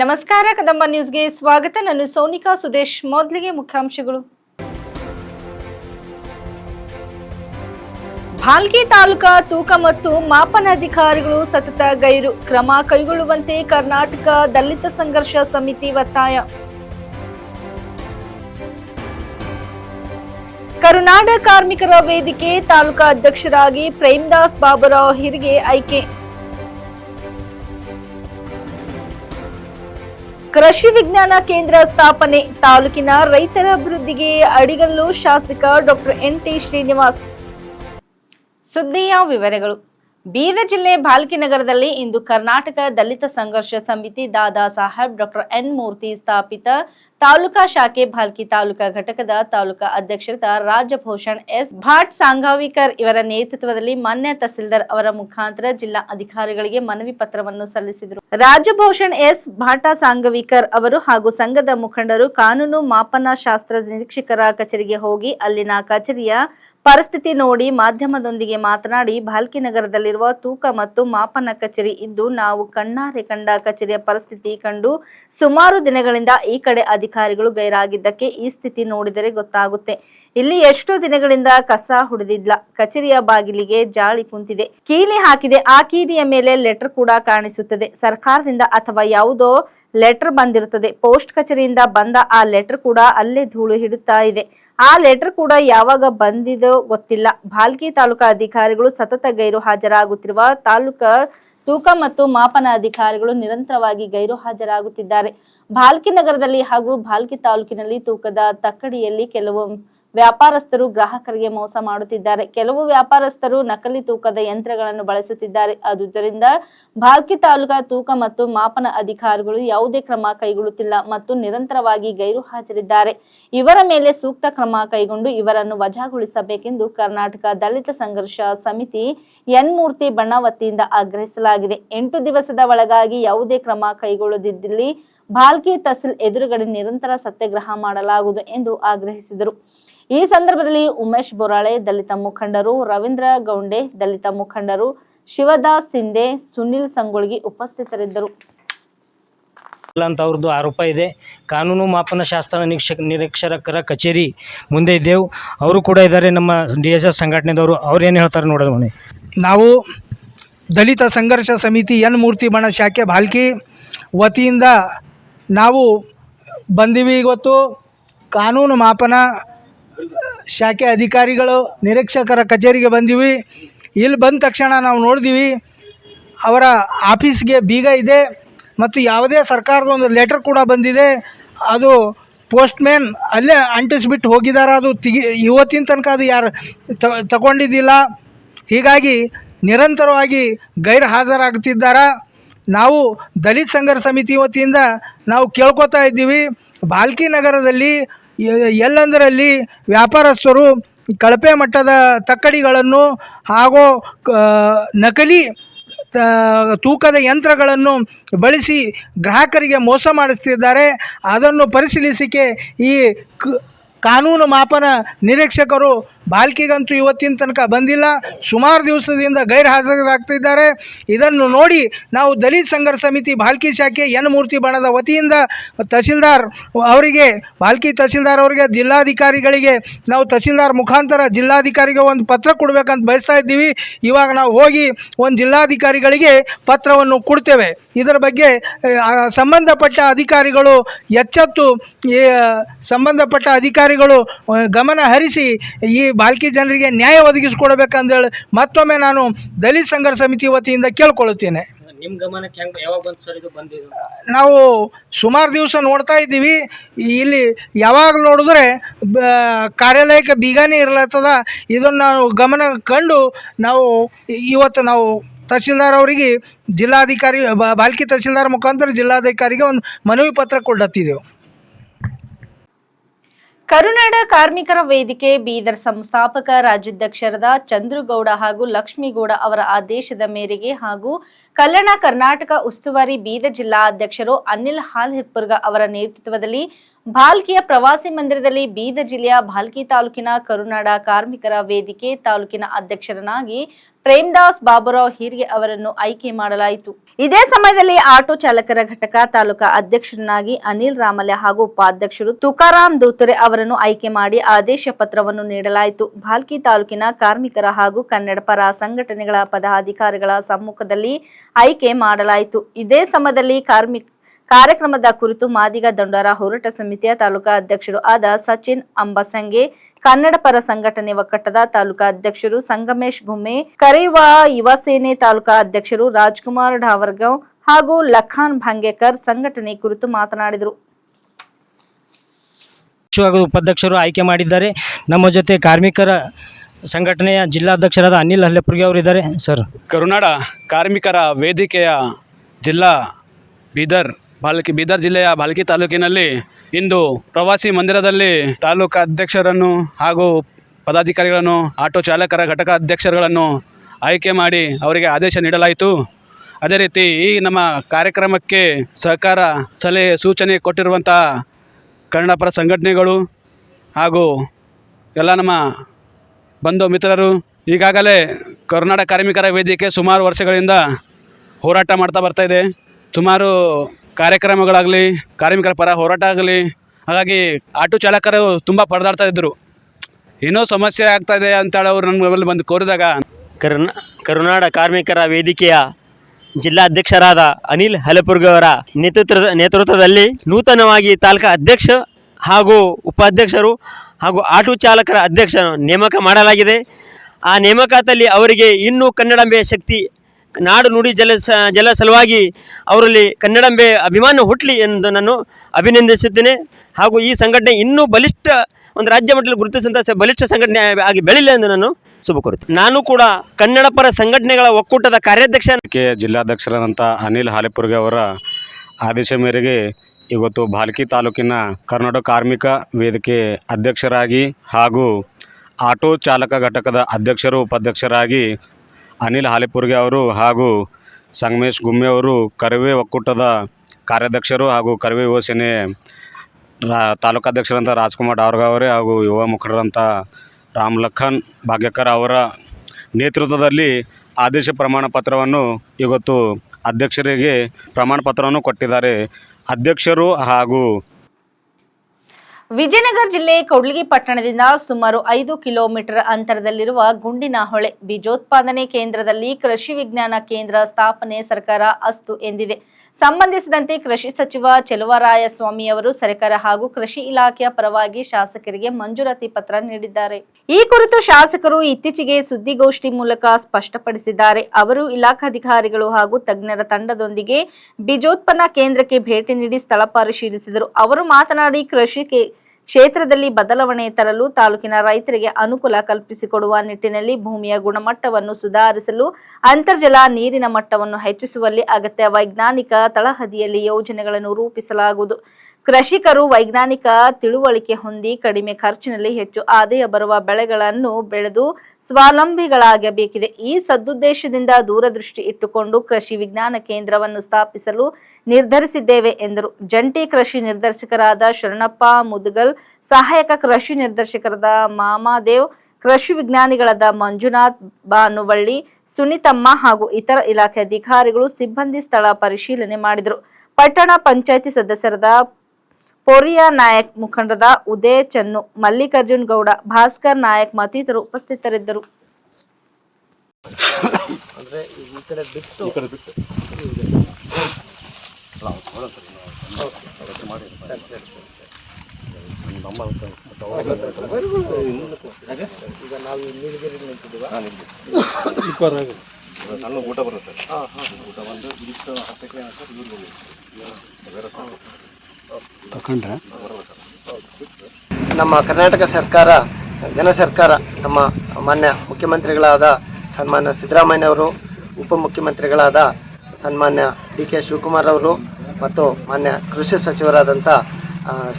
ನಮಸ್ಕಾರ, ಕದಂಬ ನ್ಯೂಸ್ಗೆ ಸ್ವಾಗತ. ನಾನು ಸೋನಿಕಾ ಸುದೇಶ್, ಮೊದಲಿಗೆ ಮುಖ್ಯಾಂಶಗಳು. ಭಾಲ್ಕಿ ತಾಲೂಕಾ ತೂಕ ಮತ್ತು ಮಾಪನ ಅಧಿಕಾರಿಗಳು ಸತತ ಗೈರು ಕ್ರಮ ಕೈಗೊಳ್ಳುವಂತೆ ಕರ್ನಾಟಕ ದಲಿತ ಸಂಘರ್ಷ ಸಮಿತಿ ಒತ್ತಾಯ. ಕರುನಾಡ ಕಾರ್ಮಿಕರ ವೇದಿಕೆ ತಾಲೂಕಾ ಅಧ್ಯಕ್ಷರಾಗಿ ಪ್ರೇಮ್ದಾಸ್ ಬಾಬುರಾವ್ ಹಿರಿಗೆ ಆಯ್ಕೆ. ಕೃಷಿ ವಿಜ್ಞಾನ ಕೇಂದ್ರ ಸ್ಥಾಪನೆ ತಾಲೂಕಿನ ರೈತರ ಅಭಿವೃದ್ಧಿಗೆ ಅಡಿಗಲ್ಲು ಶಾಸಕ ಡಾಕ್ಟರ್ ಎನ್ ಟಿ ಶ್ರೀನಿವಾಸ್. ಸುದ್ದಿಯ ವಿವರಗಳು. ಬೀದರ್ ಜಿಲ್ಲೆ ಭಾಲ್ಕಿ ನಗರದಲ್ಲಿ ಇಂದು ಕರ್ನಾಟಕ ದಲಿತ ಸಂಘರ್ಷ ಸಮಿತಿ ದಾದಾ ಸಾಹೇಬ್ ಡಾಕ್ಟರ್ ಎನ್ ಮೂರ್ತಿ ಸ್ಥಾಪಿತ ತಾಲೂಕಾ ಶಾಖೆ ಭಾಲ್ಕಿ ತಾಲೂಕಾ ಘಟಕದ ತಾಲೂಕಾ ಅಧ್ಯಕ್ಷರಾದ ರಾಜಭೂಷಣ್ ಎಸ್ ಭಾಟ್ ಸಾಂಗಾವಿಕರ್ ಇವರ ನೇತೃತ್ವದಲ್ಲಿ ಮಾನ್ಯ ತಹಸೀಲ್ದಾರ್ ಅವರ ಮುಖಾಂತರ ಜಿಲ್ಲಾ ಅಧಿಕಾರಿಗಳಿಗೆ ಮನವಿ ಪತ್ರವನ್ನು ಸಲ್ಲಿಸಿದರು. ರಾಜಭೂಷಣ್ ಎಸ್ ಭಾಟ ಸಾಂಗವಿಕರ್ ಅವರು ಹಾಗೂ ಸಂಘದ ಮುಖಂಡರು ಕಾನೂನು ಮಾಪನ ಶಾಸ್ತ್ರ ನಿರೀಕ್ಷಕರ ಕಚೇರಿಗೆ ಹೋಗಿ ಅಲ್ಲಿನ ಕಚೇರಿಯ ಪರಿಸ್ಥಿತಿ ನೋಡಿ ಮಾಧ್ಯಮದೊಂದಿಗೆ ಮಾತನಾಡಿ ಭಾಲ್ಕಿ ನಗರದಲ್ಲಿರುವ ತೂಕ ಮತ್ತು ಮಾಪನ ಕಚೇರಿ ಇದ್ದು ನಾವು ಕಣ್ಣಾರೆ ಕಂಡ ಕಚೇರಿಯ ಪರಿಸ್ಥಿತಿ ಕಂಡು ಸುಮಾರು ದಿನಗಳಿಂದ ಈ ಕಡೆ ಅಧಿಕಾರಿಗಳು ಗೈರಾಗಿದ್ದಕ್ಕೆ ಈ ಸ್ಥಿತಿ ನೋಡಿದರೆ ಗೊತ್ತಾಗುತ್ತೆ. ಇಲ್ಲಿ ಎಷ್ಟೋ ದಿನಗಳಿಂದ ಕಸ ಹುಡಿದಿಲ್ಲ ಕಚೇರಿಯ ಬಾಗಿಲಿಗೆ ಜಾಳಿ ಕುಂತಿದೆ. ಕೀಲಿ ಹಾಕಿದೆ. ಆ ಕೀಲಿಯ ಮೇಲೆ ಲೆಟರ್ ಕೂಡ ಕಾಣಿಸುತ್ತದೆ. ಸರ್ಕಾರದಿಂದ ಅಥವಾ ಯಾವುದೋ ಲೆಟರ್ ಬಂದಿರುತ್ತದೆ. ಪೋಸ್ಟ್ ಕಚೇರಿಯಿಂದ ಬಂದ ಆ ಲೆಟರ್ ಕೂಡ ಅಲ್ಲೇ ಧೂಳು ಹಿಡುತ್ತಾ ಇದೆ. ಆ ಲೆಟರ್ ಕೂಡ ಯಾವಾಗ ಬಂದಿದೋ ಗೊತ್ತಿಲ್ಲ. ಭಾಲ್ಕಿ ತಾಲೂಕಾ ಅಧಿಕಾರಿಗಳು ಸತತ ಗೈರು ಹಾಜರಾಗುತ್ತಿರುವ ತಾಲೂಕಾ ತೂಕ ಮತ್ತು ಮಾಪನ ಅಧಿಕಾರಿಗಳು ನಿರಂತರವಾಗಿ ಗೈರು ಹಾಜರಾಗುತ್ತಿದ್ದಾರೆ. ಭಾಲ್ಕಿ ನಗರದಲ್ಲಿ ಹಾಗೂ ಭಾಲ್ಕಿ ತಾಲೂಕಿನಲ್ಲಿ ತೂಕದ ತಕ್ಕಡಿಯಲ್ಲಿ ಕೆಲವು ವ್ಯಾಪಾರಸ್ಥರು ಗ್ರಾಹಕರಿಗೆ ಮೋಸ ಮಾಡುತ್ತಿದ್ದಾರೆ. ಕೆಲವು ವ್ಯಾಪಾರಸ್ಥರು ನಕಲಿ ತೂಕದ ಯಂತ್ರಗಳನ್ನು ಬಳಸುತ್ತಿದ್ದಾರೆ. ಆದುದರಿಂದ ಭಾಲ್ಕಿ ತಾಲೂಕಾ ತೂಕ ಮತ್ತು ಮಾಪನ ಅಧಿಕಾರಿಗಳು ಯಾವುದೇ ಕ್ರಮ ಕೈಗೊಳ್ಳುತ್ತಿಲ್ಲ ಮತ್ತು ನಿರಂತರವಾಗಿ ಗೈರು ಹಾಜರಿದ್ದಾರೆ. ಇವರ ಮೇಲೆ ಸೂಕ್ತ ಕ್ರಮ ಕೈಗೊಂಡು ಇವರನ್ನು ವಜಾಗೊಳಿಸಬೇಕೆಂದು ಕರ್ನಾಟಕ ದಲಿತ ಸಂಘರ್ಷ ಸಮಿತಿ ಎನ್ ಮೂರ್ತಿ ಬಣ್ಣ ವತಿಯಿಂದ ಆಗ್ರಹಿಸಲಾಗಿದೆ. ಎಂಟು ದಿವಸದ ಒಳಗಾಗಿ ಯಾವುದೇ ಕ್ರಮ ಕೈಗೊಳ್ಳದಿದ್ದಲ್ಲಿ ಭಾಲ್ಕಿ ತಹಸೀಲ್ ಎದುರುಗಡೆ ನಿರಂತರ ಸತ್ಯಾಗ್ರಹ ಮಾಡಲಾಗುವುದು ಎಂದು ಆಗ್ರಹಿಸಿದರು. ಈ ಸಂದರ್ಭದಲ್ಲಿ ಉಮೇಶ್ ಬೊರಾಳೆ ದಲಿತ ಮುಖಂಡರು ರವೀಂದ್ರ ಗೌಂಡೆ ದಲಿತ ಮುಖಂಡರು ಶಿವದಾಸ್ ಸಿಂಧೆ ಸುನಿಲ್ ಸಂಗೊಳ್ಗಿ ಉಪಸ್ಥಿತರಿದ್ದರು. ಇಲ್ಲ ಅಂತ ಅವ್ರದ್ದು ಆರೋಪ ಇದೆ. ಕಾನೂನು ಮಾಪನ ಶಾಸ್ತ್ರ ನಿರೀಕ್ಷಕ ನಿರೀಕ್ಷಕರ ಕಚೇರಿ ಮುಂದೆ ಇದ್ದೇವು. ಅವರು ಕೂಡ ಇದ್ದಾರೆ ನಮ್ಮ ಡಿ ಎಸ್ ಎಸ್ ಸಂಘಟನೆದವರು. ಅವ್ರು ಏನು ಹೇಳ್ತಾರೆ ನೋಡೋದು ಮನೆ. ನಾವು ದಲಿತ ಸಂಘರ್ಷ ಸಮಿತಿ ಎನ್ ಮೂರ್ತಿ ಬಣ ಶಾಖೆ ಬಾಲ್ಕಿ ವತಿಯಿಂದ ನಾವು ಬಂದೀವಿ ಇವತ್ತು. ಕಾನೂನು ಮಾಪನ ಶಾಖೆ ಅಧಿಕಾರಿಗಳು, ನಿರೀಕ್ಷಕರ ಕಚೇರಿಗೆ ಬಂದೀವಿ. ಇಲ್ಲಿ ಬಂದ ತಕ್ಷಣ ನಾವು ನೋಡಿದೀವಿ, ಅವರ ಆಫೀಸ್ಗೆ ಬೀಗ ಇದೆ ಮತ್ತು ಯಾವುದೇ ಸರ್ಕಾರದ ಒಂದು ಲೆಟರ್ ಕೂಡ ಬಂದಿದೆ. ಅದು ಪೋಸ್ಟ್ಮ್ಯಾನ್ ಅಲ್ಲೇ ಅಂಟಿಸ್ಬಿಟ್ಟು ಹೋಗಿದ್ದಾರೆ. ಅದು ತಿಗಿ, ಇವತ್ತಿನ ತನಕ ಅದು ಯಾರು ತಗೊಂಡಿದ್ದಿಲ್ಲ. ಹೀಗಾಗಿ ನಿರಂತರವಾಗಿ ಗೈರು ಹಾಜರಾಗುತ್ತಿದ್ದಾರೆ ನಾವು ದಲಿತ ಸಂಘರ್ಷ ಸಮಿತಿ ವತಿಯಿಂದ ನಾವು ಕೇಳ್ಕೊತಾ ಇದ್ದೀವಿ. ಬಾಲ್ಕಿ ನಗರದಲ್ಲಿ ಎಲ್ಲಂದರಲ್ಲಿ ವ್ಯಾಪಾರಸ್ಥರು ಕಳಪೆ ಮಟ್ಟದ ತಕ್ಕಡಿಗಳನ್ನು ಹಾಗೂ ನಕಲಿ ತೂಕದ ಯಂತ್ರಗಳನ್ನು ಬಳಸಿ ಗ್ರಾಹಕರಿಗೆ ಮೋಸ ಮಾಡಿಸ್ತಿದ್ದಾರೆ. ಅದನ್ನು ಪರಿಶೀಲಿಸಿಕೆ ಈ ಕ ಕಾನೂನು ಮಾಪನ ನಿರೀಕ್ಷಕರು ಬಾಲ್ಕಿಗಂತೂ ಇವತ್ತಿನ ತನಕ ಬಂದಿಲ್ಲ. ಸುಮಾರು ದಿವಸದಿಂದ ಗೈರು ಹಾಜರಾಗ್ತಿದ್ದಾರೆ ಇದನ್ನು ನೋಡಿ ನಾವು ದಲಿತ ಸಂಘರ್ಷ ಸಮಿತಿ ಬಾಲ್ಕಿ ಶಾಖೆ ಎನ್ ಮೂರ್ತಿ ಬಣದ ವತಿಯಿಂದ ತಹಸೀಲ್ದಾರ್ ಅವರಿಗೆ, ಬಾಲ್ಕಿ ತಹಸೀಲ್ದಾರ್ ಅವರಿಗೆ, ಜಿಲ್ಲಾಧಿಕಾರಿಗಳಿಗೆ, ನಾವು ತಹಸೀಲ್ದಾರ್ ಮುಖಾಂತರ ಜಿಲ್ಲಾಧಿಕಾರಿಗೆ ಒಂದು ಪತ್ರ ಕೊಡಬೇಕಂತ ಬಯಸ್ತಾ ಇದ್ದೀವಿ. ಇವಾಗ ನಾವು ಹೋಗಿ ಒಂದು ಜಿಲ್ಲಾಧಿಕಾರಿಗಳಿಗೆ ಪತ್ರವನ್ನು ಕೊಡ್ತೇವೆ. ಇದರ ಬಗ್ಗೆ ಸಂಬಂಧಪಟ್ಟ ಅಧಿಕಾರಿಗಳು ಎಚ್ಚೆತ್ತು ಸಂಬಂಧಪಟ್ಟ ಸಂಬಂಧಪಟ್ಟ ಅಧಿಕಾರಿಗಳು ಗಮನ ಹರಿಸಿ ಈ ಬಾಲ್ಕಿ ಜನರಿಗೆ ನ್ಯಾಯ ಒದಗಿಸಿಕೊಡ್ಬೇಕಂದೇಳಿ ಮತ್ತೊಮ್ಮೆ ನಾನು ದಲಿತ ಸಂಘರ್ಷ ಸಮಿತಿ ವತಿಯಿಂದ ಕೇಳ್ಕೊಳ್ಳುತ್ತೇನೆ. ನಿಮ್ಮ ಗಮನಕ್ಕೆ ಹೆಂಗೆ ಯಾವಾಗ ಬಂತು ಸರ್ ಇದು ಬಂದಿದ್ದು ನಾವು ಸುಮಾರು ದಿವಸ ನೋಡ್ತಾ ಇದ್ದೀವಿ. ಇಲ್ಲಿ ಯಾವಾಗ ನೋಡಿದ್ರೆ ಕಾರ್ಯಾಲಯಕ್ಕೆ ಬೀಗಾನೇ ಇರ್ಲತ್ತದ. ಇದನ್ನು ನಾವು ಗಮನ ಕಂಡು ನಾವು ಇವತ್ತು ನಾವು ತಹಸೀಲ್ದಾರ್ ಅವರಿಗೆ ಜಿಲ್ಲಾಧಿಕಾರಿ ಬಾಲ್ಕಿ ತಹಸೀಲ್ದಾರ್ ಮುಖಾಂತರ ಜಿಲ್ಲಾಧಿಕಾರಿಗೆ ಒಂದು ಮನವಿ ಪತ್ರ ಕೊಡ್ಲತ್ತಿದ್ದೆವು ಕರುನಾಡ ಕಾರ್ಮಿಕರ ವೇದಿಕೆ, ಬೀದರ್ ಸಂಸ್ಥಾಪಕ ರಾಜ್ಯಾಧ್ಯಕ್ಷರಾದ ಚಂದ್ರುಗೌಡ ಹಾಗೂ ಲಕ್ಷ್ಮೀಗೌಡ ಅವರ ಆದೇಶದ ಮೇರೆಗೆ ಹಾಗೂ ಕಲ್ಯಾಣ ಕರ್ನಾಟಕ ಉಸ್ತುವಾರಿ ಬೀದರ್ ಜಿಲ್ಲಾ ಅಧ್ಯಕ್ಷರು ಅನಿಲ್ ಹಾಲ್ ಹಾಲ್ಹಿರ್ಪುರ್ಗ ಅವರ ನೇತೃತ್ವದಲ್ಲಿ ಭಾಲ್ಕಿಯ ಪ್ರವಾಸಿ ಮಂದಿರದಲ್ಲಿ ಬೀದರ್ ಜಿಲ್ಲೆಯ ಭಾಲ್ಕಿ ತಾಲೂಕಿನ ಕರುನಾಡ ಕಾರ್ಮಿಕರ ವೇದಿಕೆ ತಾಲೂಕಿನ ಅಧ್ಯಕ್ಷರನ್ನಾಗಿ ಪ್ರೇಮ್ದಾಸ್ ಬಾಬುರಾವ್ ಹಿರಿಗೆ ಅವರನ್ನು ಆಯ್ಕೆ ಮಾಡಲಾಯಿತು. ಇದೇ ಸಮಯದಲ್ಲಿ ಆಟೋ ಚಾಲಕರ ಘಟಕ ತಾಲೂಕಾ ಅಧ್ಯಕ್ಷರನ್ನಾಗಿ ಅನಿಲ್ ರಾಮಲೆ ಹಾಗೂ ಉಪಾಧ್ಯಕ್ಷರು ತುಕಾರಾಮ್ ದೂತರೆ ಅವರನ್ನು ಆಯ್ಕೆ ಮಾಡಿ ಆದೇಶ ಪತ್ರವನ್ನು ನೀಡಲಾಯಿತು. ಭಾಲ್ಕಿ ತಾಲೂಕಿನ ಕಾರ್ಮಿಕರ ಹಾಗೂ ಕನ್ನಡ ಪರ ಸಂಘಟನೆಗಳ ಪದಾಧಿಕಾರಿಗಳ ಸಮ್ಮುಖದಲ್ಲಿ ಆಯ್ಕೆ ಮಾಡಲಾಯಿತು. ಇದೇ ಸಮಯದಲ್ಲಿ ಕಾರ್ಮಿಕ ಕಾರ್ಯಕ್ರಮದ ಕುರಿತು ಮಾದಿಗ ದಂಡಾರ ಹೋರಾಟ ಸಮಿತಿಯ ತಾಲೂಕಾ ಅಧ್ಯಕ್ಷರು ಆದ ಸಚಿನ್ ಅಂಬಸಂಗೆ ಕನ್ನಡ ಪರ ಸಂಘಟನೆ ಒಕ್ಕಟ್ಟದ ತಾಲೂಕಾ ಅಧ್ಯಕ್ಷರು ಸಂಗಮೇಶ್ ಗುಮ್ಮೆ ಕರೆಯುವ ಯುವ ಸೇನೆ ತಾಲೂಕಾ ಅಧ್ಯಕ್ಷರು ರಾಜ್ಕುಮಾರ್ ಢಾವರ್ಗಾಂವ್ ಹಾಗೂ ಲಖಾನ್ ಭಂಗೇಕರ್ ಸಂಘಟನೆ ಕುರಿತು ಮಾತನಾಡಿದರು. ಉಪಾಧ್ಯಕ್ಷರು ಆಯ್ಕೆ ಮಾಡಿದ್ದಾರೆ. ನಮ್ಮ ಜೊತೆ ಕಾರ್ಮಿಕರ ಸಂಘಟನೆಯ ಜಿಲ್ಲಾಧ್ಯಕ್ಷರಾದ ಅನಿಲ್ ಹಲ್ಲೆಪುರ್ಗೆ ಅವರಿದ್ದಾರೆ ಸರ್. ಕರುನಾಡ ಕಾರ್ಮಿಕರ ವೇದಿಕೆಯ ಜಿಲ್ಲಾ ಬೀದರ್ ಬಾಲ್ಕಿ ಬೀದರ್ ಜಿಲ್ಲೆಯ ಬಾಲ್ಕಿ ತಾಲೂಕಿನಲ್ಲಿ ಇಂದು ಪ್ರವಾಸಿ ಮಂದಿರದಲ್ಲಿ ತಾಲೂಕು ಅಧ್ಯಕ್ಷರನ್ನು ಹಾಗೂ ಪದಾಧಿಕಾರಿಗಳನ್ನು, ಆಟೋ ಚಾಲಕರ ಘಟಕ ಅಧ್ಯಕ್ಷರುಗಳನ್ನು ಆಯ್ಕೆ ಮಾಡಿ ಅವರಿಗೆ ಆದೇಶ ನೀಡಲಾಯಿತು. ಅದೇ ರೀತಿ ಈ ನಮ್ಮ ಕಾರ್ಯಕ್ರಮಕ್ಕೆ ಸಹಕಾರ ಸಲಹೆ ಸೂಚನೆ ಕೊಟ್ಟಿರುವಂಥ ಕನ್ನಡಪರ ಸಂಘಟನೆಗಳು ಹಾಗೂ ಎಲ್ಲ ನಮ್ಮ ಬಂಧು ಮಿತ್ರರು ಈಗಾಗಲೇ ಕರ್ನಾಟಕ ಕಾರ್ಮಿಕರ ವೇದಿಕೆ ಸುಮಾರು ವರ್ಷಗಳಿಂದ ಹೋರಾಟ ಮಾಡ್ತಾ ಬರ್ತಾ ಇದೆ. ಸುಮಾರು ಕಾರ್ಯಕ್ರಮಗಳಾಗಲಿ, ಕಾರ್ಮಿಕರ ಪರ ಹೋರಾಟ ಆಗಲಿ, ಹಾಗಾಗಿ ಆಟೋ ಚಾಲಕರು ತುಂಬ ಪರದಾಡ್ತಾ ಇದ್ದರು ಏನೋ ಸಮಸ್ಯೆ ಆಗ್ತಾ ಇದೆ ಅಂತೇಳಿ ಅವರು ನನ್ನ ಬಂದು ಕೋರಿದಾಗ. ಕರುನ ಕರುನಾಡ ಕಾರ್ಮಿಕರ ವೇದಿಕೆಯ ಜಿಲ್ಲಾಧ್ಯಕ್ಷರಾದ ಅನಿಲ್ ಹಲಪುರ್ಗವರ ನೇತೃತ್ವದ, ನೇತೃತ್ವದಲ್ಲಿ ನೂತನವಾಗಿ ತಾಲೂಕಾ ಅಧ್ಯಕ್ಷ ಹಾಗೂ ಉಪಾಧ್ಯಕ್ಷರು ಹಾಗೂ ಆಟೋ ಚಾಲಕರ ಅಧ್ಯಕ್ಷ ನೇಮಕ ಮಾಡಲಾಗಿದೆ. ಆ ನೇಮಕಾತಲ್ಲಿ ಅವರಿಗೆ ಇನ್ನೂ ಕನ್ನಡಂಬೆ ಶಕ್ತಿ ನಾಡು ನುಡಿ ಜಲ ಜಲ ಸಲುವಾಗಿ ಅವರಲ್ಲಿ ಕನ್ನಡಂಬೆ ಅಭಿಮಾನ ಹುಟ್ಟಲಿ ಎಂದು ನಾನು ಅಭಿನಂದಿಸುತ್ತೇನೆ. ಹಾಗೂ ಈ ಸಂಘಟನೆ ಇನ್ನೂ ಬಲಿಷ್ಠ ಒಂದು ರಾಜ್ಯ ಮಟ್ಟದಲ್ಲಿ ಗುರುತಿಸಿದಂಥ ಬಲಿಷ್ಠ ಸಂಘಟನೆ ಆಗಿ ಬೆಳಿಲಿ ಎಂದು ನಾನು ಶುಭ ಕೋರುತ್ತೇನೆ. ನಾನು ಕೂಡ ಕನ್ನಡ ಪರ ಸಂಘಟನೆಗಳ ಒಕ್ಕೂಟದ ಕಾರ್ಯಾಧ್ಯಕ್ಷ ಕೆ ಜಿಲ್ಲಾಧ್ಯಕ್ಷರಾದಂಥ ಅನಿಲ್ ಹಾಲೆಪುರ್ಗೆ ಅವರ ಆದೇಶ ಮೇರೆಗೆ ಇವತ್ತು ಭಾಲ್ಕಿ ತಾಲೂಕಿನ ಕರ್ನಾಟಕ ಕಾರ್ಮಿಕ ವೇದಿಕೆ ಅಧ್ಯಕ್ಷರಾಗಿ ಹಾಗೂ ಆಟೋ ಚಾಲಕ ಘಟಕದ ಅಧ್ಯಕ್ಷರು ಉಪಾಧ್ಯಕ್ಷರಾಗಿ ಅನಿಲ್ ಹಾಲಿಪುರ್ಗೆ ಅವರು ಹಾಗೂ ಸಂಗಮೇಶ್ ಗುಮ್ಮೆ ಅವರು ಕರವೇ ಒಕ್ಕೂಟದ ಕಾರ್ಯಾಧ್ಯಕ್ಷರು ಹಾಗೂ ಕರವೇ ಯುವ ಸೇನೆ ರಾ ತಾಲೂಕಾಧ್ಯಕ್ಷರಂಥ ರಾಜ್ಕುಮಾರ್ ಡಾರ್ಗ ಅವರೇ ಹಾಗೂ ಯುವ ಮುಖಂಡರಂಥ ರಾಮ್ ಲಖನ್ ಭಾಗ್ಯಕರ್ ಅವರ ನೇತೃತ್ವದಲ್ಲಿ ಆದೇಶ ಪ್ರಮಾಣ ಪತ್ರವನ್ನು ಇವತ್ತು ಅಧ್ಯಕ್ಷರಿಗೆ ಪ್ರಮಾಣ ಪತ್ರವನ್ನು ಕೊಟ್ಟಿದ್ದಾರೆ. ಅಧ್ಯಕ್ಷರು ಹಾಗೂ ವಿಜಯನಗರ ಜಿಲ್ಲೆ ಕೊಡ್ಲಿಗಿ ಪಟ್ಟಣದಿಂದ ಸುಮಾರು ಐದು ಕಿಲೋಮೀಟರ್ ಅಂತರದಲ್ಲಿರುವ ಗುಂಡಿನಹೊಳೆ ಬೀಜೋತ್ಪಾದನೆ ಕೇಂದ್ರದಲ್ಲಿ ಕೃಷಿ ವಿಜ್ಞಾನ ಕೇಂದ್ರ ಸ್ಥಾಪನೆ ಸರ್ಕಾರ ಅಸ್ತು ಎಂದಿದೆ. ಸಂಬಂಧಿಸಿದಂತೆ ಕೃಷಿ ಸಚಿವ ಚೆಲುವರಾಯಸ್ವಾಮಿ ಅವರು ಸರ್ಕಾರ ಹಾಗೂ ಕೃಷಿ ಇಲಾಖೆಯ ಪರವಾಗಿ ಶಾಸಕರಿಗೆ ಮಂಜೂರಾತಿ ಪತ್ರ ನೀಡಿದ್ದಾರೆ. ಈ ಕುರಿತು ಶಾಸಕರು ಇತ್ತೀಚೆಗೆ ಸುದ್ದಿಗೋಷ್ಠಿ ಮೂಲಕ ಸ್ಪಷ್ಟಪಡಿಸಿದ್ದಾರೆ. ಅವರು ಇಲಾಖಾಧಿಕಾರಿಗಳು ಹಾಗೂ ತಜ್ಞರ ತಂಡದೊಂದಿಗೆ ಬೀಜೋತ್ಪನ್ನ ಕೇಂದ್ರಕ್ಕೆ ಭೇಟಿ ನೀಡಿ ಸ್ಥಳ ಪರಿಶೀಲಿಸಿದರು. ಅವರು ಮಾತನಾಡಿ ಕೃಷಿ ಕ್ಷೇತ್ರದಲ್ಲಿ ಬದಲಾವಣೆ ತರಲು ತಾಲೂಕಿನ ರೈತರಿಗೆ ಅನುಕೂಲ ಕಲ್ಪಿಸಿಕೊಡುವ ನಿಟ್ಟಿನಲ್ಲಿ ಭೂಮಿಯ ಗುಣಮಟ್ಟವನ್ನು ಸುಧಾರಿಸಲು, ಅಂತರ್ಜಲ ನೀರಿನ ಮಟ್ಟವನ್ನು ಹೆಚ್ಚಿಸುವಲ್ಲಿ ಅಗತ್ಯ ವೈಜ್ಞಾನಿಕ ತಳಹದಿಯಲ್ಲಿ ಯೋಜನೆಗಳನ್ನು ರೂಪಿಸಲಾಗುವುದು. ಕೃಷಿಕರು ವೈಜ್ಞಾನಿಕ ತಿಳುವಳಿಕೆ ಹೊಂದಿ ಕಡಿಮೆ ಖರ್ಚಿನಲ್ಲಿ ಹೆಚ್ಚು ಆದಾಯ ಬರುವ ಬೆಳೆಗಳನ್ನು ಬೆಳೆದು ಸ್ವಾವಲಂಬಿಗಳಾಗಬೇಕಿದೆ. ಈ ಸದುದ್ದೇಶದಿಂದ ದೂರದೃಷ್ಟಿ ಇಟ್ಟುಕೊಂಡು ಕೃಷಿ ವಿಜ್ಞಾನ ಕೇಂದ್ರವನ್ನು ಸ್ಥಾಪಿಸಲು ನಿರ್ಧರಿಸಿದ್ದೇವೆ ಎಂದರು. ಜಂಟಿ ಕೃಷಿ ನಿರ್ದೇಶಕರಾದ ಶರಣಪ್ಪ ಮುದುಗಲ್, ಸಹಾಯಕ ಕೃಷಿ ನಿರ್ದೇಶಕರಾದ ಮಾಮಾದೇವ್, ಕೃಷಿ ವಿಜ್ಞಾನಿಗಳಾದ ಮಂಜುನಾಥ್ ಬಾನುವಳ್ಳಿ, ಸುನಿತಮ್ಮ ಹಾಗೂ ಇತರ ಇಲಾಖೆ ಅಧಿಕಾರಿಗಳು ಸಿಬ್ಬಂದಿ ಸ್ಥಳ ಪರಿಶೀಲನೆ ಮಾಡಿದರು. ಪಟ್ಟಣ ಪಂಚಾಯಿತಿ ಸದಸ್ಯರಾದ ಪೊರಿಯಾ ನಾಯಕ್ ಮುಖಂಡದ ಉದಯ ಚನ್ನು ಮಲ್ಲಿಕಾರ್ಜುನ್ ಗೌಡ ಭಾಸ್ಕರ್ ನಾಯಕ್ ಮತ್ತಿತರು ಉಪಸ್ಥಿತರಿದ್ದರು. ನಮ್ಮ ಕರ್ನಾಟಕ ಸರ್ಕಾರ, ಜನ ಸರ್ಕಾರ, ನಮ್ಮ ಮಾನ್ಯ ಮುಖ್ಯಮಂತ್ರಿಗಳಾದ ಸನ್ಮಾನ್ಯ ಸಿದ್ದರಾಮಯ್ಯ ಅವರು ಉಪಮುಖ್ಯಮಂತ್ರಿಗಳಾದ ಸನ್ಮಾನ್ಯ ಡಿ ಕೆ ಶಿವಕುಮಾರ್ ಅವರು ಮತ್ತು ಮಾನ್ಯ ಕೃಷಿ ಸಚಿವರಾದಂಥ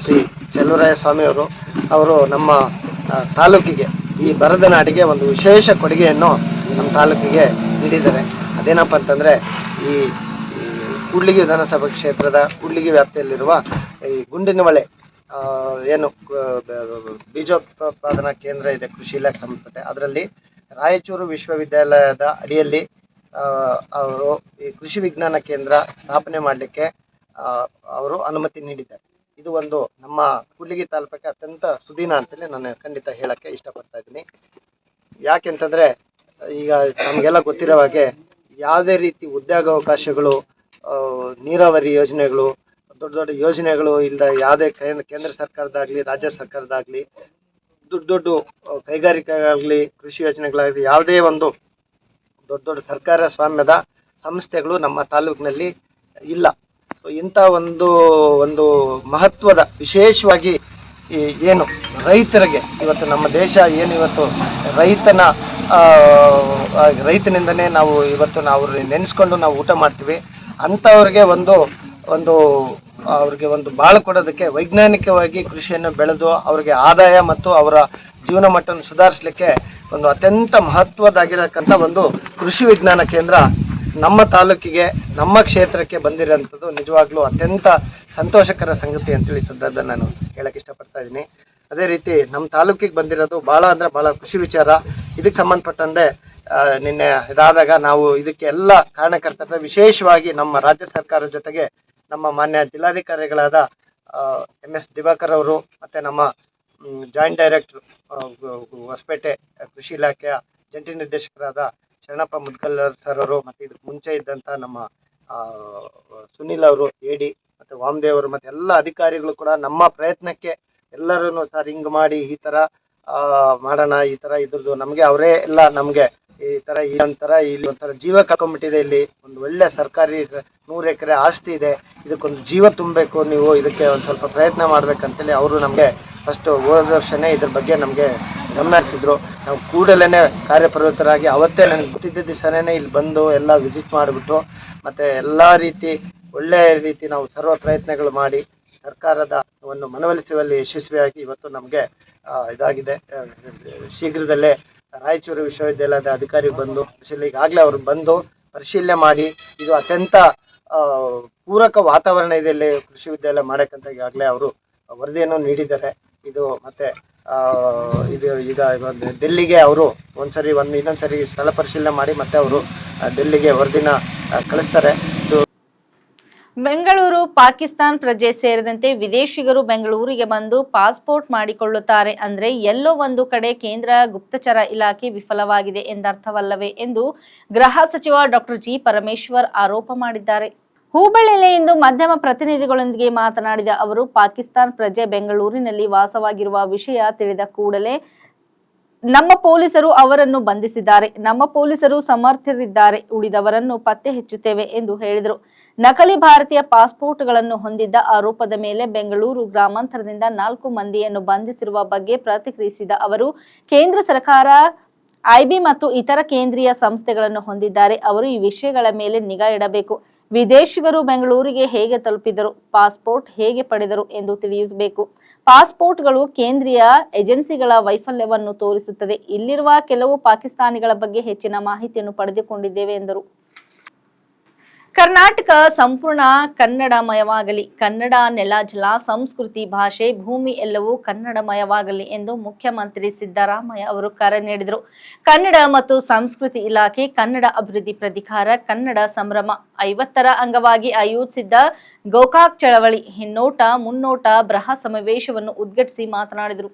ಶ್ರೀ ಚಲ್ಲುರಾಯ ಸ್ವಾಮಿ ಅವರು ಅವರು ನಮ್ಮ ತಾಲೂಕಿಗೆ ಈ ಬರದ ನಾಡಿಗೆ ಒಂದು ವಿಶೇಷ ಕೊಡುಗೆಯನ್ನು ನಮ್ಮ ತಾಲೂಕಿಗೆ ನೀಡಿದ್ದಾರೆ. ಅದೇನಪ್ಪ ಅಂತಂದರೆ ಈ ಕೂಡ್ಲಿಗಿ ವಿಧಾನಸಭಾ ಕ್ಷೇತ್ರದ ಕೂಡ್ಲಿಗಿ ವ್ಯಾಪ್ತಿಯಲ್ಲಿರುವ ಈ ಗುಂಡಿನವಳೆ ಏನು ಬೀಜೋತ್ಪಾದನಾ ಕೇಂದ್ರ ಇದೆ, ಕೃಷಿ ಇಲಾಖೆ ಸಂಬಂಧಪಟ್ಟ ಅದರಲ್ಲಿ ರಾಯಚೂರು ವಿಶ್ವವಿದ್ಯಾಲಯದ ಅಡಿಯಲ್ಲಿ ಅವರು ಈ ಕೃಷಿ ವಿಜ್ಞಾನ ಕೇಂದ್ರ ಸ್ಥಾಪನೆ ಮಾಡಲಿಕ್ಕೆ ಅವರು ಅನುಮತಿ ನೀಡಿದ್ದಾರೆ. ಇದು ಒಂದು ನಮ್ಮ ಕೂಡ್ಲಿಗಿ ತಾಲೂಕಕ್ಕೆ ಅತ್ಯಂತ ಸುದೀನ ಅಂತಲೇ ನಾನು ಖಂಡಿತ ಹೇಳಕ್ಕೆ ಇಷ್ಟಪಡ್ತಾ ಇದ್ದೀನಿ. ಯಾಕೆಂತಂದ್ರೆ, ಈಗ ನಮಗೆಲ್ಲ ಗೊತ್ತಿರೋ ಹಾಗೆ, ಯಾವುದೇ ರೀತಿ ಉದ್ಯೋಗಾವಕಾಶಗಳು ನೀರಾವರಿ ಯೋಜನೆಗಳು, ದೊಡ್ಡ ದೊಡ್ಡ ಯೋಜನೆಗಳು ಇಲ್ಲದ ಯಾವುದೇ ಕೇಂದ್ರ ಸರ್ಕಾರದಾಗಲಿ ರಾಜ್ಯ ಸರ್ಕಾರದಾಗಲಿ ದೊಡ್ಡ ದೊಡ್ಡ ಕೈಗಾರಿಕೆಗಳಾಗಲಿ, ಕೃಷಿ ಯೋಜನೆಗಳಾಗಲಿ ಯಾವುದೇ ಒಂದು ದೊಡ್ಡ ದೊಡ್ಡ ಸರ್ಕಾರ ಸ್ವಾಮ್ಯದ ಸಂಸ್ಥೆಗಳು ನಮ್ಮ ತಾಲೂಕಿನಲ್ಲಿ ಇಲ್ಲ. ಸೊ ಇಂಥ ಒಂದು ಒಂದು ಮಹತ್ವದ ವಿಶೇಷವಾಗಿ ಈ ಏನು ರೈತರಿಗೆ ಇವತ್ತು ನಮ್ಮ ದೇಶ ಏನು ಇವತ್ತು ರೈತನ ರೈತನಿಂದನೇ ನಾವು ಇವತ್ತು ನಾವು ನೆನೆಸ್ಕೊಂಡು ನಾವು ಊಟ ಮಾಡ್ತೀವಿ. ಅಂಥವ್ರಿಗೆ ಒಂದು ಒಂದು, ಅವ್ರಿಗೆ ಒಂದು ಬಾಳು ಕೊಡೋದಕ್ಕೆ ವೈಜ್ಞಾನಿಕವಾಗಿ ಕೃಷಿಯನ್ನು ಬೆಳೆದು ಅವ್ರಿಗೆ ಆದಾಯ ಮತ್ತು ಅವರ ಜೀವನ ಮಟ್ಟವನ್ನು ಸುಧಾರಿಸಲಿಕ್ಕೆ ಒಂದು ಅತ್ಯಂತ ಮಹತ್ವದಾಗಿರತಕ್ಕಂಥ ಒಂದು ಕೃಷಿ ವಿಜ್ಞಾನ ಕೇಂದ್ರ ನಮ್ಮ ತಾಲೂಕಿಗೆ, ನಮ್ಮ ಕ್ಷೇತ್ರಕ್ಕೆ ಬಂದಿರೋಂಥದ್ದು ನಿಜವಾಗ್ಲೂ ಅತ್ಯಂತ ಸಂತೋಷಕರ ಸಂಗತಿ ಅಂತೇಳಿ ಸಂದರ್ಭ ನಾನು ಹೇಳಕ್ಕೆ ಇಷ್ಟಪಡ್ತಾ ಇದ್ದೀನಿ. ಅದೇ ರೀತಿ ನಮ್ಮ ತಾಲೂಕಿಗೆ ಬಂದಿರೋದು ಭಾಳ ಅಂದ್ರೆ ಭಾಳ ಖುಷಿ ವಿಚಾರ. ಇದಕ್ಕೆ ಸಂಬಂಧಪಟ್ಟಂತೆ ನಿನ್ನೆ ಇದಾದಾಗ ನಾವು ಇದಕ್ಕೆ ಎಲ್ಲ ಕಾರಣಕರ್ತರ ವಿಶೇಷವಾಗಿ ನಮ್ಮ ರಾಜ್ಯ ಸರ್ಕಾರದ ಜೊತೆಗೆ ನಮ್ಮ ಮಾನ್ಯ ಜಿಲ್ಲಾಧಿಕಾರಿಗಳಾದ ಎಂ ಎಸ್ ದಿವಾಕರ್ ಅವರು ಮತ್ತೆ ನಮ್ಮ ಜಾಯಿಂಟ್ ಡೈರೆಕ್ಟರ್ ಹೊಸಪೇಟೆ ಕೃಷಿ ಇಲಾಖೆಯ ಜಂಟಿ ನಿರ್ದೇಶಕರಾದ ಶರಣಪ್ಪ ಮುದ್ಗಲ್ ಸರ್ ಅವರು ಮತ್ತೆ ಇದಕ್ಕೆ ಮುಂಚೆ ಇದ್ದಂತ ನಮ್ಮ ಸುನಿಲ್ ಅವರು ಎಡಿ ಮತ್ತೆ ವಾಮದೇವ್ ಅವರು ಮತ್ತೆ ಎಲ್ಲ ಅಧಿಕಾರಿಗಳು ಕೂಡ ನಮ್ಮ ಪ್ರಯತ್ನಕ್ಕೆ ಎಲ್ಲರೂ ಸರ್ ಹಿಂಗ್ ಮಾಡಿ ಈ ತರ ಮಾಡೋಣ, ಈ ತರ ಇದ್ರದ್ದು ನಮಗೆ ಅವರೇ ಎಲ್ಲ ನಮಗೆ. ಈ ತರ ಈ ಒಂಥರ ಇಲ್ಲಿ ಒಂಥರ ಜೀವ ಕಳ್ಕೊಂಡ್ಬಿಟ್ಟಿದೆ ಇಲ್ಲಿ. ಒಂದು ಒಳ್ಳೆ ಸರ್ಕಾರಿ ನೂರು ಎಕರೆ ಆಸ್ತಿ ಇದೆ. ಇದಕ್ಕೊಂದು ಜೀವ ತುಂಬಬೇಕು ನೀವು. ಇದಕ್ಕೆ ಒಂದು ಸ್ವಲ್ಪ ಪ್ರಯತ್ನ ಮಾಡ್ಬೇಕಂತೇಳಿ ಅವರು ನಮಗೆ ಫಸ್ಟ್ ಹೋದ ಇದ್ರ ಬಗ್ಗೆ ನಮಗೆ ಗಮನ ಹರಿಸಿದ್ರು. ನಾವು ಕೂಡಲೇ ಕಾರ್ಯಪ್ರವೃತ್ತರಾಗಿ ಅವತ್ತೇ ನನಗೆ ಗೊತ್ತಿದ್ದ ದಿವಸನೇ ಇಲ್ಲಿ ಬಂದು ಎಲ್ಲ ವಿಸಿಟ್ ಮಾಡಿಬಿಟ್ಟು, ಮತ್ತೆ ಎಲ್ಲ ರೀತಿ ಒಳ್ಳೆ ರೀತಿ ನಾವು ಸರ್ವ ಪ್ರಯತ್ನಗಳು ಮಾಡಿ, ಸರ್ಕಾರದ ಒಂದು ಮನವೊಲಿಸುವಲ್ಲಿ ಯಶಸ್ವಿಯಾಗಿ ಇವತ್ತು ನಮಗೆ ಇದಾಗಿದೆ. ಶೀಘ್ರದಲ್ಲೇ ರಾಯಚೂರು ವಿಶ್ವವಿದ್ಯಾಲಯದ ಅಧಿಕಾರಿ ಬಂದು ಈಗಾಗಲೇ ಅವರು ಬಂದು ಪರಿಶೀಲನೆ ಮಾಡಿ, ಇದು ಅತ್ಯಂತ ಪೂರಕ ವಾತಾವರಣ ಇದೆ ಇಲ್ಲಿ ಕೃಷಿ ವಿದ್ಯಾಲಯ ಮಾಡಕ್ಕಂತ ಈಗಾಗಲೇ ಅವರು ವರದಿಯನ್ನು ನೀಡಿದ್ದಾರೆ. ಇದು ಮತ್ತೆ ಇದು ಈಗ ಡೆಲ್ಲಿಗೆ ಅವರು ಒಂದ್ಸರಿ, ಒಂದು ಇನ್ನೊಂದ್ಸರಿ ಸ್ಥಳ ಪರಿಶೀಲನೆ ಮಾಡಿ ಮತ್ತೆ ಅವರು ಡೆಲ್ಲಿಗೆ ವರದಿನ ಕಳಿಸ್ತಾರೆ. ಇದು ಬೆಂಗಳೂರು, ಪಾಕಿಸ್ತಾನ್ ಪ್ರಜೆ ಸೇರಿದಂತೆ ವಿದೇಶಿಗರು ಬೆಂಗಳೂರಿಗೆ ಬಂದು ಪಾಸ್ಪೋರ್ಟ್ ಮಾಡಿಕೊಳ್ಳುತ್ತಾರೆ ಅಂದ್ರೆ ಎಲ್ಲೋ ಒಂದು ಕಡೆ ಕೇಂದ್ರ ಗುಪ್ತಚರ ಇಲಾಖೆ ವಿಫಲವಾಗಿದೆ ಎಂದರ್ಥವಲ್ಲವೇ ಎಂದು ಗೃಹ ಸಚಿವ ಡಾಕ್ಟರ್ ಜಿ ಪರಮೇಶ್ವರ್ ಆರೋಪ ಮಾಡಿದ್ದಾರೆ. ಹುಬ್ಬಳ್ಳಿಯಲ್ಲಿ ಇಂದು ಮಾಧ್ಯಮ ಪ್ರತಿನಿಧಿಗಳೊಂದಿಗೆ ಮಾತನಾಡಿದ ಅವರು, ಪಾಕಿಸ್ತಾನ್ ಪ್ರಜೆ ಬೆಂಗಳೂರಿನಲ್ಲಿ ವಾಸವಾಗಿರುವ ವಿಷಯ ತಿಳಿದ ಕೂಡಲೇ ನಮ್ಮ ಪೊಲೀಸರು ಅವರನ್ನು ಬಂಧಿಸಿದ್ದಾರೆ. ನಮ್ಮ ಪೊಲೀಸರು ಸಮರ್ಥರಿದ್ದಾರೆ. ಉಳಿದವರನ್ನು ಪತ್ತೆ ಹಚ್ಚುತ್ತೇವೆ ಎಂದು ಹೇಳಿದರು. ನಕಲಿ ಭಾರತೀಯ ಪಾಸ್ಪೋರ್ಟ್ಗಳನ್ನು ಹೊಂದಿದ್ದ ಆರೋಪದ ಮೇಲೆ ಬೆಂಗಳೂರು ಗ್ರಾಮಾಂತರದಿಂದ ನಾಲ್ಕು ಮಂದಿಯನ್ನು ಬಂಧಿಸಿರುವ ಬಗ್ಗೆ ಪ್ರತಿಕ್ರಿಯಿಸಿದ ಅವರು, ಕೇಂದ್ರ ಸರ್ಕಾರ ಐಬಿ ಮತ್ತು ಇತರ ಕೇಂದ್ರೀಯ ಸಂಸ್ಥೆಗಳನ್ನು ಹೊಂದಿದ್ದಾರೆ. ಅವರು ಈ ವಿಷಯಗಳ ಮೇಲೆ ನಿಗಾ ಇಡಬೇಕು. ವಿದೇಶಿಗರು ಬೆಂಗಳೂರಿಗೆ ಹೇಗೆ ತಲುಪಿದರು? ಪಾಸ್ಪೋರ್ಟ್ ಹೇಗೆ ಪಡೆದರು ಎಂದು ತಿಳಿಯಬೇಕು. ಪಾಸ್ಪೋರ್ಟ್ಗಳು ಕೇಂದ್ರೀಯ ಏಜೆನ್ಸಿಗಳ ವೈಫಲ್ಯವನ್ನು ತೋರಿಸುತ್ತದೆ. ಇಲ್ಲಿರುವ ಕೆಲವು ಪಾಕಿಸ್ತಾನಿಗಳ ಬಗ್ಗೆ ಹೆಚ್ಚಿನ ಮಾಹಿತಿಯನ್ನು ಪಡೆದುಕೊಂಡಿದ್ದೇವೆ ಎಂದರು. ಕರ್ನಾಟಕ ಸಂಪೂರ್ಣ ಕನ್ನಡಮಯವಾಗಲಿ. ಕನ್ನಡ, ನೆಲ, ಜಲ, ಸಂಸ್ಕೃತಿ, ಭಾಷೆ, ಭೂಮಿ ಎಲ್ಲವೂ ಕನ್ನಡಮಯವಾಗಲಿ ಎಂದು ಮುಖ್ಯಮಂತ್ರಿ ಸಿದ್ದರಾಮಯ್ಯ ಅವರು ಕರೆ ನೀಡಿದರು. ಕನ್ನಡ ಮತ್ತು ಸಂಸ್ಕೃತಿ ಇಲಾಖೆ ಕನ್ನಡ ಅಭಿವೃದ್ಧಿ ಪ್ರಾಧಿಕಾರ, ಕನ್ನಡ ಸಂಭ್ರಮ ಐವತ್ತರ ಅಂಗವಾಗಿ ಆಯೋಜಿಸಿದ್ದ ಗೋಕಾಕ್ ಚಳವಳಿ, ಹಿನ್ನೋಟ, ಮುನ್ನೋಟ ಬೃಹ ಸಮಾವೇಶವನ್ನು ಉದ್ಘಾಟಿಸಿ ಮಾತನಾಡಿದರು.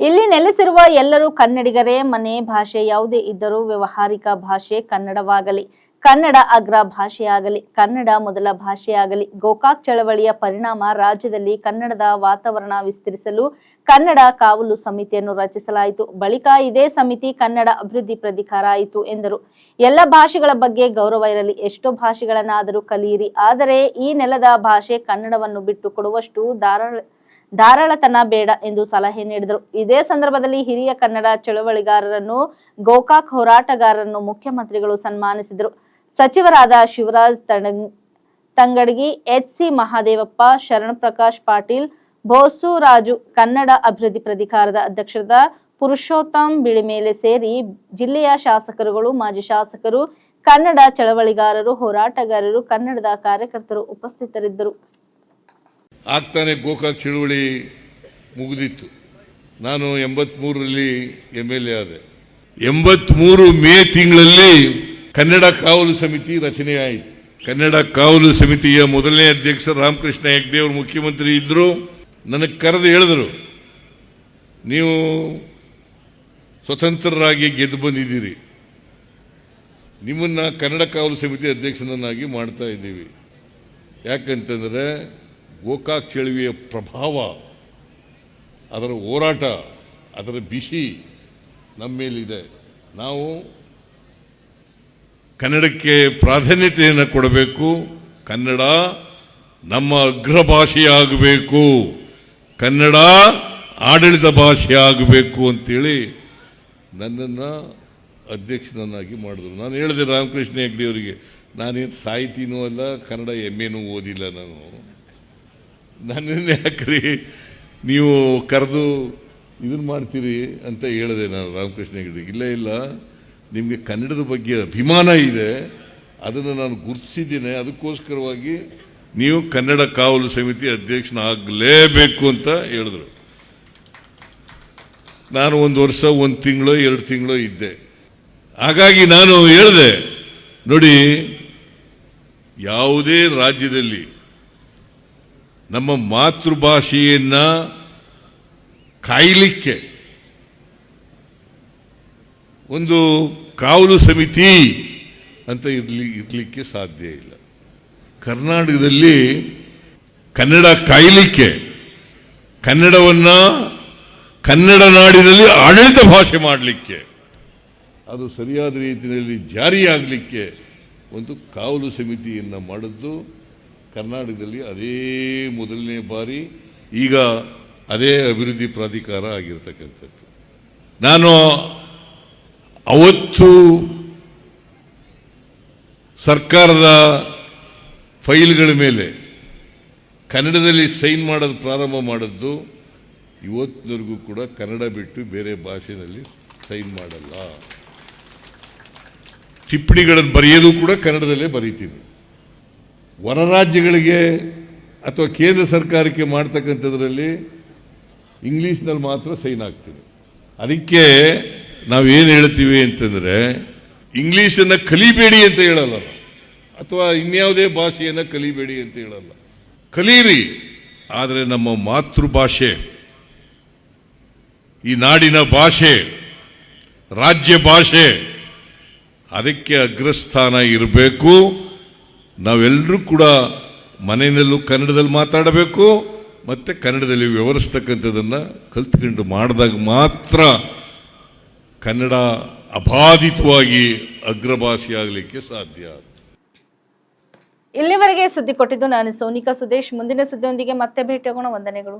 ಇಲ್ಲಿ ನೆಲೆಸಿರುವ ಎಲ್ಲರೂ ಕನ್ನಡಿಗರೇ, ಮನೆ ಭಾಷೆ ಯಾವುದೇ ಇದ್ದರೂ ವ್ಯವಹಾರಿಕ ಭಾಷೆ ಕನ್ನಡವಾಗಲಿ. ಕನ್ನಡ ಅಗ್ರ ಭಾಷೆಯಾಗಲಿ, ಕನ್ನಡ ಮೊದಲ ಭಾಷೆಯಾಗಲಿ. ಗೋಕಾಕ್ ಚಳವಳಿಯ ಪರಿಣಾಮ ರಾಜ್ಯದಲ್ಲಿ ಕನ್ನಡದ ವಾತಾವರಣ ವಿಸ್ತರಿಸಲು ಕನ್ನಡ ಕಾವಲು ಸಮಿತಿಯನ್ನು ರಚಿಸಲಾಯಿತು. ಬಳಿಕ ಇದೇ ಸಮಿತಿ ಕನ್ನಡ ಅಭಿವೃದ್ಧಿ ಪ್ರಧಿಕಾರ ಆಯಿತು ಎಂದರು. ಎಲ್ಲ ಭಾಷೆಗಳ ಬಗ್ಗೆ ಗೌರವ ಇರಲಿ. ಎಷ್ಟೋ ಭಾಷೆಗಳನ್ನಾದರೂ ಕಲಿಯಿರಿ. ಆದರೆ ಈ ನೆಲದ ಭಾಷೆ ಕನ್ನಡವನ್ನು ಬಿಟ್ಟು ಕೊಡುವಷ್ಟು ಧಾರಾಳ ಧಾರಾಳತನ ಬೇಡ ಎಂದು ಸಲಹೆ ನೀಡಿದರು. ಇದೇ ಸಂದರ್ಭದಲ್ಲಿ ಹಿರಿಯ ಕನ್ನಡ ಚಳವಳಿಗಾರರನ್ನು, ಗೋಕಾಕ್ ಹೋರಾಟಗಾರರನ್ನು ಮುಖ್ಯಮಂತ್ರಿಗಳು ಸನ್ಮಾನಿಸಿದರು. ಸಚಿವರಾದ ಶಿವರಾಜ್ ತಂಗಡಗಿ, ಎಚ್ ಸಿ ಮಹಾದೇವಪ್ಪ, ಶರಣ್ ಪ್ರಕಾಶ್ ಪಾಟೀಲ್ ಬೋಸುರಾಜು ಕನ್ನಡ ಅಭಿವೃದ್ಧಿ ಪ್ರಾಧಿಕಾರದ ಅಧ್ಯಕ್ಷರಾದ ಪುರುಷೋತ್ತಮ್ ಬಿಳಿಮೇಲೆ ಸೇರಿ ಜಿಲ್ಲೆಯ ಶಾಸಕರುಗಳು, ಮಾಜಿ ಶಾಸಕರು, ಕನ್ನಡ ಚಳವಳಿಗಾರರು, ಹೋರಾಟಗಾರರು, ಕನ್ನಡದ ಕಾರ್ಯಕರ್ತರು ಉಪಸ್ಥಿತರಿದ್ದರು. ಆಗ್ತಾನೆ ಗೋಕಾಕ್ ಚಳುವಳಿ ಮುಗಿದಿತ್ತು. ನಾನು ಎಂಬತ್ಮೂರರಲ್ಲಿ ಎಂ ಎಲ್ ಎ ಆದೆ. ಎಂಬತ್ಮೂರು ಮೇ ತಿಂಗಳಲ್ಲಿ ಕನ್ನಡ ಕಾವಲು ಸಮಿತಿ ರಚನೆ ಆಯಿತು. ಕನ್ನಡ ಕಾವಲು ಸಮಿತಿಯ ಮೊದಲನೇ ಅಧ್ಯಕ್ಷ ರಾಮಕೃಷ್ಣ ಹೆಗ್ಡೆ ಅವರು ಮುಖ್ಯಮಂತ್ರಿ ಇದ್ದರು ನನಗೆ ಕರೆದು ಹೇಳಿದರು, ನೀವು ಸ್ವತಂತ್ರರಾಗಿ ಗೆದ್ದು ಬಂದಿದ್ದೀರಿ. ನಿಮ್ಮನ್ನು ಕನ್ನಡ ಕಾವಲು ಸಮಿತಿ ಅಧ್ಯಕ್ಷನನ್ನಾಗಿ ಮಾಡ್ತಾ ಇದ್ದೀವಿ. ಯಾಕಂತಂದರೆ ಗೋಕಾಕ್ ಚಳುವಿಯ ಪ್ರಭಾವ, ಅದರ ಹೋರಾಟ, ಅದರ ಬಿಸಿ ನಮ್ಮ ಮೇಲಿದೆ ನಾವು ಕನ್ನಡಕ್ಕೆ ಪ್ರಾಧಾನ್ಯತೆಯನ್ನು ಕೊಡಬೇಕು. ಕನ್ನಡ ನಮ್ಮ ಅಗ್ರ ಭಾಷೆಯಾಗಬೇಕು ಕನ್ನಡ ಆಡಳಿತ ಭಾಷೆಯಾಗಬೇಕು ಅಂತೇಳಿ ನನ್ನನ್ನು ಅಧ್ಯಕ್ಷನನ್ನಾಗಿ ಮಾಡಿದ್ರು. ನಾನು ಹೇಳಿದೆ ರಾಮಕೃಷ್ಣ ಹೆಗ್ಡೆ ಅವರಿಗೆ ನಾನೇನು ಸಾಹಿತಿನೂ ಅಲ್ಲ, ಕನ್ನಡ ಎಂ ಓದಿಲ್ಲ ನಾನು. ನನ್ನನ್ನು ಯಾಕ್ರಿ ನೀವು ಕರೆದು ಇದನ್ನು ಮಾಡ್ತೀರಿ ಅಂತ ಹೇಳಿದೆ ನಾನು ರಾಮಕೃಷ್ಣ ಹೆಗಡೆ ಇಲ್ಲ ಇಲ್ಲ. ನಿಮಗೆ ಕನ್ನಡದ ಬಗ್ಗೆ ಅಭಿಮಾನ ಇದೆ. ಅದನ್ನು ನಾನು ಗುರುತಿಸಿದ್ದೇನೆ. ಅದಕ್ಕೋಸ್ಕರವಾಗಿ ನೀವು ಕನ್ನಡ ಕಾವಲು ಸಮಿತಿ ಅಧ್ಯಕ್ಷನಾಗಲೇಬೇಕು ಅಂತ ಹೇಳಿದ್ರು. ನಾನು ಒಂದು ವರ್ಷ, ಒಂದು ತಿಂಗಳು, ಎರಡು ತಿಂಗಳು ಇದ್ದೆ. ಹಾಗಾಗಿ ನಾನು ಹೇಳಿದೆ, ನೋಡಿ, ಯಾವುದೇ ರಾಜ್ಯದಲ್ಲಿ ನಮ್ಮ ಮಾತೃಭಾಷೆಯನ್ನ ಕಾಯಲಿಕ್ಕೆ ಒಂದು ಕಾವಲು ಸಮಿತಿ ಅಂತ ಇರ್ಲಿ, ಇರಲಿಕ್ಕೆ ಸಾಧ್ಯ ಇಲ್ಲ. ಕರ್ನಾಟಕದಲ್ಲಿ ಕನ್ನಡ ಕಾಯಲಿಕ್ಕೆ ಕನ್ನಡವನ್ನ ಕನ್ನಡ ನಾಡಿನಲ್ಲಿ ಆಡಳಿತ ಭಾಷೆ ಮಾಡಲಿಕ್ಕೆ, ಅದು ಸರಿಯಾದ ರೀತಿಯಲ್ಲಿ ಜಾರಿಯಾಗಲಿಕ್ಕೆ ಒಂದು ಕಾವಲು ಸಮಿತಿಯನ್ನು ಮಾಡಿದ್ದು ಕರ್ನಾಟಕದಲ್ಲಿ ಅದೇ ಮೊದಲನೇ ಬಾರಿ ಈಗ ಅದೇ ಅಭಿವೃದ್ಧಿ ಪ್ರಾಧಿಕಾರ ಆಗಿರ್ತಕ್ಕಂಥದ್ದು. ನಾನು ಅವತ್ತು ಸರ್ಕಾರದ ಫೈಲ್ಗಳ ಮೇಲೆ ಕನ್ನಡದಲ್ಲಿ ಸೈನ್ ಮಾಡೋದು ಪ್ರಾರಂಭ ಮಾಡಿದ್ದು, ಇವತ್ತಿನವರೆಗೂ ಕೂಡ ಕನ್ನಡ ಬಿಟ್ಟು ಬೇರೆ ಭಾಷೆಯಲ್ಲಿ ಸೈನ್ ಮಾಡಲ್ಲ. ಟಿಪ್ಪಣಿಗಳನ್ನು ಬರೆಯೋದು ಕೂಡ ಕನ್ನಡದಲ್ಲೇ ಬರೀತೀನಿ. ಹೊರ ರಾಜ್ಯಗಳಿಗೆ ಅಥವಾ ಕೇಂದ್ರ ಸರ್ಕಾರಕ್ಕೆ ಮಾಡ್ತಕ್ಕಂಥದ್ರಲ್ಲಿ ಇಂಗ್ಲೀಷ್ನಲ್ಲಿ ಮಾತ್ರ ಸೈನ್ ಆಗ್ತೀವಿ ಅದಕ್ಕೆ ನಾವು ಏನು ಹೇಳ್ತೀವಿ ಅಂತಂದರೆ, ಇಂಗ್ಲೀಷನ್ನು ಕಲಿಬೇಡಿ ಅಂತ ಹೇಳಲ್ಲ. ಅಥವಾ ಇನ್ಯಾವುದೇ ಭಾಷೆಯನ್ನು ಕಲಿಬೇಡಿ ಅಂತ ಹೇಳಲ್ಲ. ಕಲೀರಿ, ಆದರೆ ನಮ್ಮ ಮಾತೃಭಾಷೆ, ಈ ನಾಡಿನ ಭಾಷೆ, ರಾಜ್ಯ ಭಾಷೆ, ಅದಕ್ಕೆ ಅಗ್ರಸ್ಥಾನ ಇರಬೇಕು. ನಾವೆಲ್ಲರೂ ಕೂಡ ಮನೆಯಲ್ಲೂ ಕನ್ನಡದಲ್ಲಿ ಮಾತಾಡಬೇಕು, ಮತ್ತು ಕನ್ನಡದಲ್ಲಿ ವ್ಯವಹರಿಸ್ತಕ್ಕಂಥದ್ದನ್ನು ಕಲ್ತ್ಕೊಂಡು ಮಾಡಿದಾಗ ಮಾತ್ರ ಕನ್ನಡ ಅಬಾಧಿತವಾಗಿ ಅಗ್ರಭಾಷೆ ಆಗಲಿಕ್ಕೆ ಸಾಧ್ಯ. ಇಲ್ಲಿವರೆಗೆ ಸುದ್ದಿ ಕೊಟ್ಟಿದ್ದು ನಾನು ಸೋನಿಕಾ ಸುದೇಶ್. ಮುಂದಿನ ಸುದ್ದಿಯೊಂದಿಗೆ ಮತ್ತೆ ಭೇಟಿಯಾಗೋಣ. ವಂದನೆಗಳು.